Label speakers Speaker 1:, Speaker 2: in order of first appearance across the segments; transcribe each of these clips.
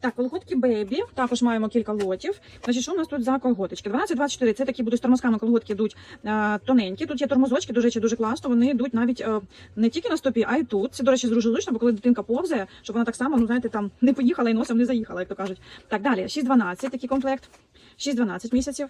Speaker 1: Так, колготки Бейбі. Також маємо кілька лотів. Значить, що у нас тут за колготочки? 12-24. Це такі будуть з тормозками колготки йдуть е, тоненькі. Тут є тормозочки, до речі, дуже класно. Вони йдуть навіть е, не тільки на стопі, а й тут. Це, до речі, дуже зручно, бо коли дитинка повзає, щоб вона так само, ну знаєте, там не поїхала і носом не заїхала, як то кажуть. Так, далі 6-12, такий комплект. 6-12 місяців.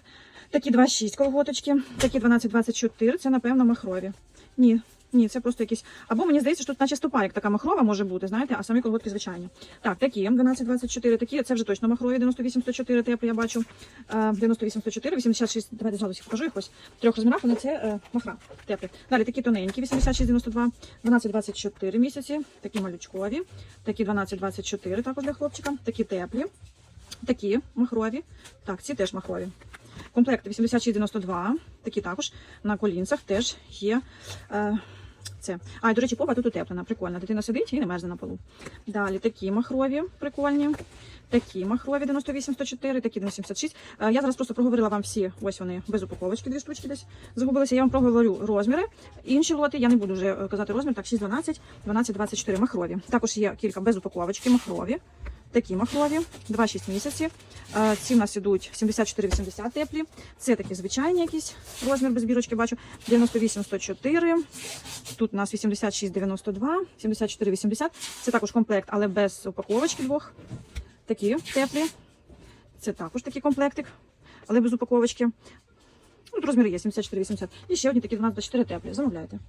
Speaker 1: Такі 2-6 колготочки, такі 12-24. Це, напевно, махрові. Ні. Ні, це просто якісь. Або мені здається, що тут наче стопа, як така махрова може бути, знаєте, а самі колготки звичайні. Так, такі 12-24, такі, це вже точно махрові, 98-104, теплі, я бачу. Е, 98-104, 86, давайте всіх покажу їх ось. В трьох розмірах, вони це е, махра, теплі. Далі такі тоненькі, 86-92, 12-24 місяці, такі малючкові, такі 12-24 також для хлопчика, такі теплі, такі махрові. Так, ці теж махрові. Комплекти 86-92, такі також на колінцях теж є. Е, це. А, і, до речі, попа тут утеплена, прикольно. Дитина сидить і не мерзне на полу. Далі такі махрові, прикольні. Такі махрові 98-104, такі 76. Е, Я зараз просто проговорила вам всі, ось вони без упаковочки, дві штучки десь загубилися. Я вам проговорю розміри. Інші лоти я не буду вже е, казати розмір. Так, 6-12, 12-24 махрові. Також є кілька без упаковочки, махрові. Такі махрові, 2-6 місяців. Е, Ці в нас ідуть 74-80 теплі. Це такі звичайні якісь розмір без бірочки, бачу. 98-104. Тут у нас 86-92, 74-80. Це також комплект, але без упаковочки двох. Такі теплі. Це також такий комплектик, але без упаковочки. Ну, Тут розміри є 74-80. І ще одні такі 12-4 теплі. Замовляйте.